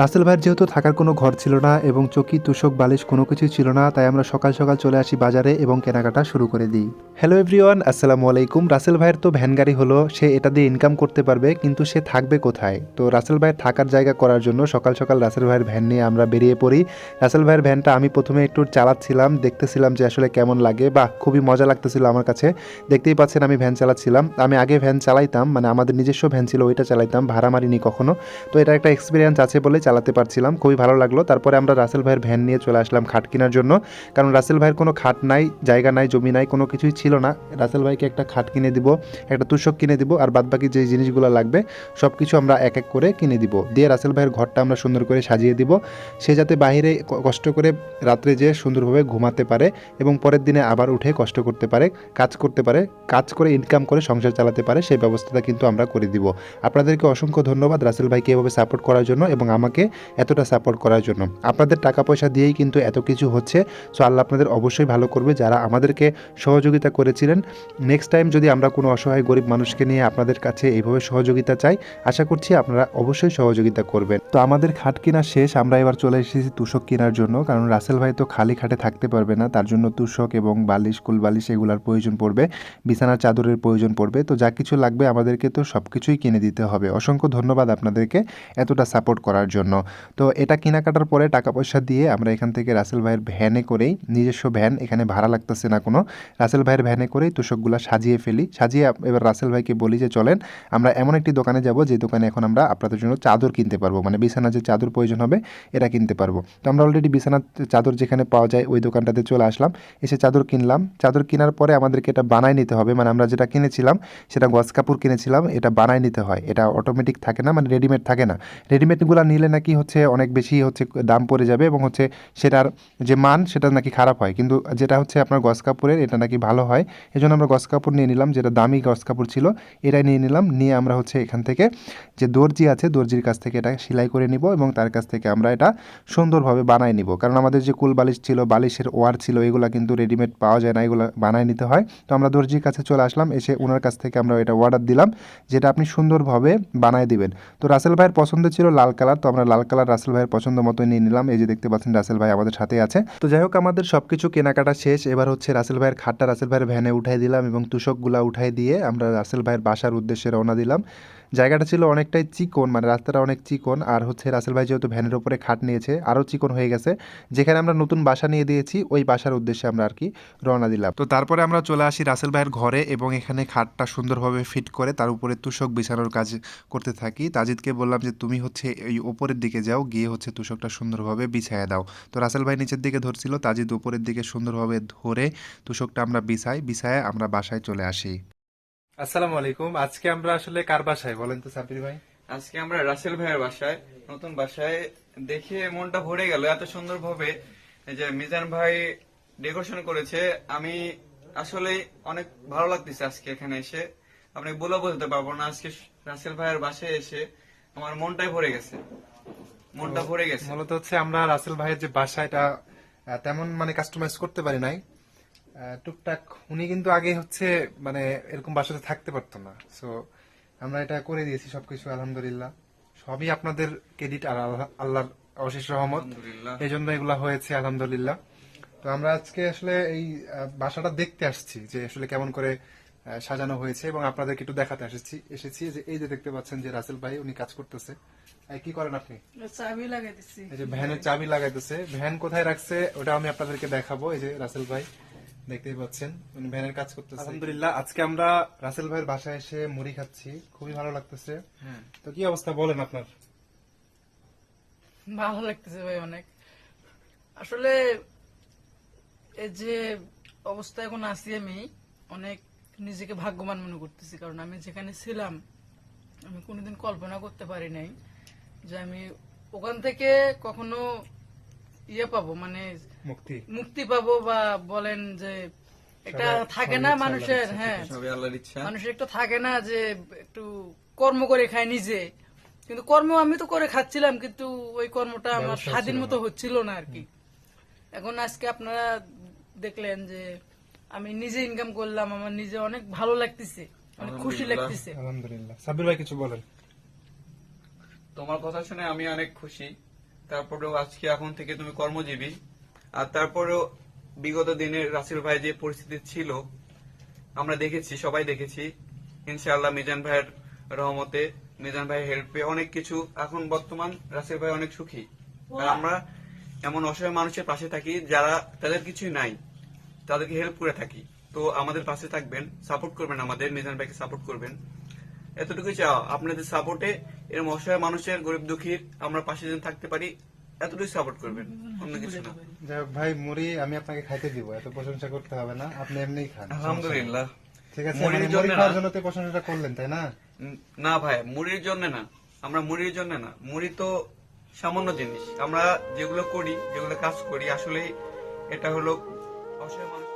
রাসেল ভাইয়ের যেহেতু থাকার কোনো ঘর ছিল না এবং চকি, তুষক, বালিশ কোনো কিছুই ছিল না, তাই আমরা সকাল সকাল চলে আসি বাজারে এবং কেনাকাটা শুরু করে দিই। হ্যালো এভরিওয়ান আসসালামু আলাইকুম। রাসেল ভাইয়ের তো ভ্যান গাড়ি হলো, সে এটা দিয়ে ইনকাম করতে পারবে, কিন্তু সে থাকবে কোথায়? তো রাসেল ভাইয়ের থাকার জায়গা করার জন্য সকাল সকাল রাসেল ভাইয়ের ভ্যান নিয়ে আমরা বেরিয়ে পড়ি। রাসেল ভাইয়ের ভ্যানটা আমি প্রথমে একটু চালাচ্ছিলাম, দেখতেছিলাম যে আসলে কেমন লাগে। বা খুবই মজা লাগতেছিল আমার কাছে। দেখতেই পাচ্ছেন আমি ভ্যান চালাচ্ছিলাম। আমি আগে ভ্যান চালাইতাম মানে আমাদের নিজস্ব ভ্যান ছিল, ওইটা চালাইতাম, ভাড়া মারিনি কখনো। তো এটা একটা এক্সপিরিয়েন্স আছে বলে চালাতে পারছিলাম, খুবই ভালো লাগল। তারপরে আমরা রাসেল ভাইয়ের ভ্যান নিয়ে চলে আসলাম খাট কেনার জন্য। কারণ রাসেল ভাইয়ের কোনো খাট নাই, জায়গা নাই, জমি নাই, কোনো কিছুই ছিল না। রাসেল ভাইকে একটা খাট কিনে দিব, একটা তুষক কিনে দিব, আর বাদবাকি যে জিনিসগুলো লাগবে সব কিছু আমরা এক এক করে কিনে দিব। দিয়ে রাসেল ভাইয়ের ঘরটা আমরা সুন্দর করে সাজিয়ে দিব। সে যাতে বাইরে ক- কষ্ট করে রাত্রে যেয়ে সুন্দরভাবে ঘুমাতে পারে এবং পরের দিনে আবার উঠে কষ্ট করতে পারে, কাজ করতে পারে, কাজ করে ইনকাম করে সংসার চালাতে পারে, সেই ব্যবস্থাটা কিন্তু আমরা করে দিব। আপনাদেরকে অসংখ্য ধন্যবাদ রাসেল ভাইকে এভাবে সাপোর্ট করার জন্য এবং আমাকে এতটা সাপোর্ট করার জন্য। আপনাদের টাকা পয়সা দিয়েই কিন্তু এত কিছু হচ্ছে। সো আল্লাহ আপনাদের অবশ্যই ভালো করবে। যারা আমাদেরকে সহযোগিতা করেছিলেন নেক্সট টাইম যদি আমরা কোনো অসহায় গরিব মানুষকে নিয়ে আপনাদের কাছে এইভাবে সহযোগিতা চাই, আশা করছি আপনারা অবশ্যই সহযোগিতা করবেন। তো আমাদের খাট কেনা শেষ। আমরা এবার চলে এসেছি তুষক কেনার জন্য। কারণ রাসেল ভাই তো খালি খাটে থাকতে পারবে না। তার জন্য তুষক এবং বালিশ কুল বালিশ এগুলার প্রয়োজন পড়বে। বিছানার চাদরের প্রয়োজন পড়বে। তো যা কিছু লাগবে আমাদেরকে তো সব কিছুই কিনে দিতে হবে। অসংখ্য ধন্যবাদ আপনাদেরকে এতটা সাপোর্ট করার জন্য। তো এটা কেনাকাটার পরে টাকা পয়সা দিয়ে আমরা এখান থেকে রাসেল ভাইয়ের ভ্যানে করেই, নিজস্ব ভ্যান, এখানে ভাড়া লাগতেছে না কোনো, রাসেল ভাইয়ের ভ্যানে করেই তোষকগুলা সাজিয়ে ফেলি। সাজিয়ে এবার রাসেল ভাইকে বলি যে, চলেন, আমরা এমন একটি দোকানে যাব, যে দোকানে এখন আমরা আপনাদের জন্য চাদর কিনতে পারব। মানে বিছানা যে চাদর প্রয়োজন হবে, এটা কিনতে পারব। তো আমরা অলরেডি বিছানার চাদর যেখানে পাওয়া যায়, ওই দোকানটাতে চলে আসলাম। এসে চাদর কিনলাম। চাদর কেনার পরে আমাদেরকে এটা বানাই নিতে হবে। মানে আমরা যেটা কিনেছিলাম, সেটা গজ কাপড় কিনেছিলাম, এটা বানাই নিতে হয়। এটা অটোমেটিক থাকে না মানে রেডিমেড থাকে না। রেডিমেডগুলো নিলে নাকি হচ্ছে অনেক বেশি হচ্ছে দাম পড়ে যাবে এবং হচ্ছে সেটার যে মান সেটা নাকি খারাপ হয়। কিন্তু যেটা হচ্ছে আপনার গস কাপড়ের এটা নাকি ভালো হয়। এই জন্য আমরা গস কাপড় নিয়ে নিলাম, যেটা দামি গস কাপড় ছিল, এটাই নিয়ে নিলাম। নিয়ে আমরা হচ্ছে এখান থেকে যে দর্জি আছে, দর্জির কাছ থেকে এটা সেলাই করে নিব এবং তার কাছ থেকে আমরা এটা সুন্দরভাবে বানাই নিব। কারণ আমাদের যে কুল বালিশ ছিল, বালিশের ওয়ার ছিল, এগুলো কিন্তু রেডিমেড পাওয়া যায় না, এগুলো বানায় নিতে হয়। তো আমরা দর্জির কাছে চলে আসলাম, এসে ওনার কাছ থেকে আমরা এটা অর্ডার দিলাম, যেটা আপনি সুন্দরভাবে বানায় দিবেন। তো রাসেল ভাইয়ের পছন্দ ছিল লাল কালার, তো লাল কালার রাসেল ভাইয়ের পছন্দ মতো নিয়ে নিলাম। এই যে দেখতে পাচ্ছেন, রাসেল ভাই আমাদের সাথে আছে। তো যাই হোক, আমাদের সব কিছু কেনাকাটা শেষ। এবার হচ্ছে রাসেল ভাইয়ের খাটটা রাসেল ভাইয়ের ভ্যানে উঠাই দিলাম এবং তুষকগুলা উঠাই দিয়ে আমরা রাসেল ভাইয়ের বাসার উদ্দেশ্যে রওনা দিলাম। জায়গাটা ছিল অনেকটাই চিকন মানে রাস্তাটা অনেক চিকন। আর হচ্ছে রাসেল ভাই যেহেতু ভ্যানের উপরে খাট নিয়েছে আরও চিকন হয়ে গেছে। যেখানে আমরা নতুন বাসা নিয়ে দিয়েছি, ওই বাসার উদ্দেশ্যে আমরা আর কি রওনা দিলাম। তো তারপরে আমরা চলে আসি রাসেল ভাইয়ের ঘরে এবং এখানে খাটটা সুন্দরভাবে ফিট করে তার উপরে তুষক বিছানোর কাজ করতে থাকি। তাজিদকে বললাম যে, তুমি হচ্ছে এই ওপরের দিকে যাও, গিয়ে হচ্ছে তুষকটা সুন্দরভাবে বিছায়া দাও। তো রাসেল ভাই নিচের দিকে ধরছিল, তাজিদ উপরের দিকে সুন্দরভাবে ধরে তুষকটা আমরা বিছাই, বিছায় আমরা বাসায় চলে আসি। আসসালামু আলাইকুম। আজকে আমরা আসলে কার বাসায় বলেন তো সাবির ভাই? আজকে আমরা রাসেল ভাইয়ের বাসায় নতুন বাসায়। দেখে মনটা ভরে গেল এত সুন্দর ভাবে যে মিজান ভাই ডেকোরেশন করেছে আমি আসলে অনেক ভালো লাগতেছে আজকে এখানে এসে। আপনি বলে বলতে পারব না আজকে রাসেল ভাইয়ের বাসায় এসে আমার মনটাই ভরে গেছে। মনটা ভরে গেছে। মূলত হচ্ছে আমরা রাসেল ভাইয়ের যে বাসা এটা তেমন মানে কাস্টমাইজ করতে পারি নাই। টুকটাক উনি কিন্তু আগে হচ্ছে মানে এরকম বাসাতে থাকতে পারতো না। সো আমরা এটা করে দিয়েছি সবকিছু আলহামদুলিল্লাহ। সবই আপনাদের ক্রেডিট আর আল্লাহ- আল্লাহর অশেষ রহমত। এই জন্য এগুলা হয়েছে আলহামদুলিল্লাহ। তো আমরা আজকে আসলে এই বাসাটা দেখতে আসছি যে আসলে কেমন করে সাজানো হয়েছে এবং আপনাদেরকে একটু দেখাতে এসেছি এসেছি যে এই যে দেখতে পাচ্ছেন যে রাসেল ভাই উনি কাজ করতেছে। কি করেন আপনি? চাবি লাগাই দিচ্ছি এই যে ভ্যানের চাবি লাগাইতেছে। ভ্যান কোথায় রাখছে ওটা আমি আপনাদেরকে দেখাবো এই যে রাসেল ভাই। দেখতেই পাচ্ছেন। উনি ভ্যানের কাজ করতেছে। আলহামদুলিল্লাহ আজকে আমরা রাসেল ভাইয়ের বাসায় এসে মুড়ি খাচ্ছি। খুবই ভালো লাগতেছে। হ্যাঁ তো কি অবস্থা বলেন আপনার? ভালো লাগতেছে ভাই অনেক। আসলে এই যে অবস্থা এখন আছি আমি অনেক নিজেকে ভাগ্যবান মনে করতেছি। কারণ আমি যেখানে ছিলাম আমি কোনোদিন কল্পনা করতে পারি নাই যে আমি ওখান থেকে কখনো ইয়ে পাবো মানে মুক্তি। মুক্তি পাবো বা বলেন যে এটা থাকে না মানুষের হ্যাঁ। সবই আল্লাহর ইচ্ছা। মানুষের একটা থাকে না যে একটু কর্ম করে খায় নিজে। কিন্তু কর্ম আমি তো করে খাচ্ছিলাম কিন্তু ওই কর্মটা আমার স্বাধীন মতো হচ্ছিল না আর কি। এখন আজকে আপনারা দেখলেন যে আমি নিজে ইনকাম করলাম আমার নিজে অনেক ভালো লাগতেছে অনেক খুশি লাগতেছে। আলহামদুলিল্লাহ। সাবির ভাই কিছু বলেন। তোমার কথা শুনে আমি অনেক খুশি। তারপরেও আজকে এখন থেকে তুমি কর্মজীবী। আর তারপরেও বিগত দিনের রাসেল ভাই যে পরিস্থিতি ছিল আমরা দেখেছি সবাই দেখেছি। ইনশাআল্লাহ মিজান ভাইয়ের রহমতে মিজান ভাইয়ের হেল্পে অনেক কিছু। এখন বর্তমান রাসেল ভাই অনেক সুখী। আমরা এমন অসহায় মানুষের পাশে থাকি যারা তাদের কিছুই নাই তাদেরকে হেল্প করে থাকি। তো আমাদের পাশে থাকবেন সাপোর্ট করবেন আমাদের মিজান ভাইকে সাপোর্ট করবেন। এতটুকুই চাও আপনাদের সাপোর্টে এরকম অসহায় মানুষের গরিব দুঃখীর আমরা পাশে যেন থাকতে পারি এতটুকু সাপোর্ট করবেন অন্য কিছু না। যাই হোক ভাই মুড়ি আমি আপনাকে খাইতে দিব এত প্রশংসা করতে হবে না আপনি এমনিই খান আলহামদুলিল্লাহ। ঠিক আছে মুড়ির মানে জন্য না। জন্য তো প্রশংসাটা করলেন তাই না? না ভাই মুড়ির জন্য না। আমরা মুড়ির জন্য না। মুড়ি তো সামান্য জিনিস। আমরা যেগুলো করি যেগুলো কাজ করি আসলে এটা হলো অসহায় মানুষ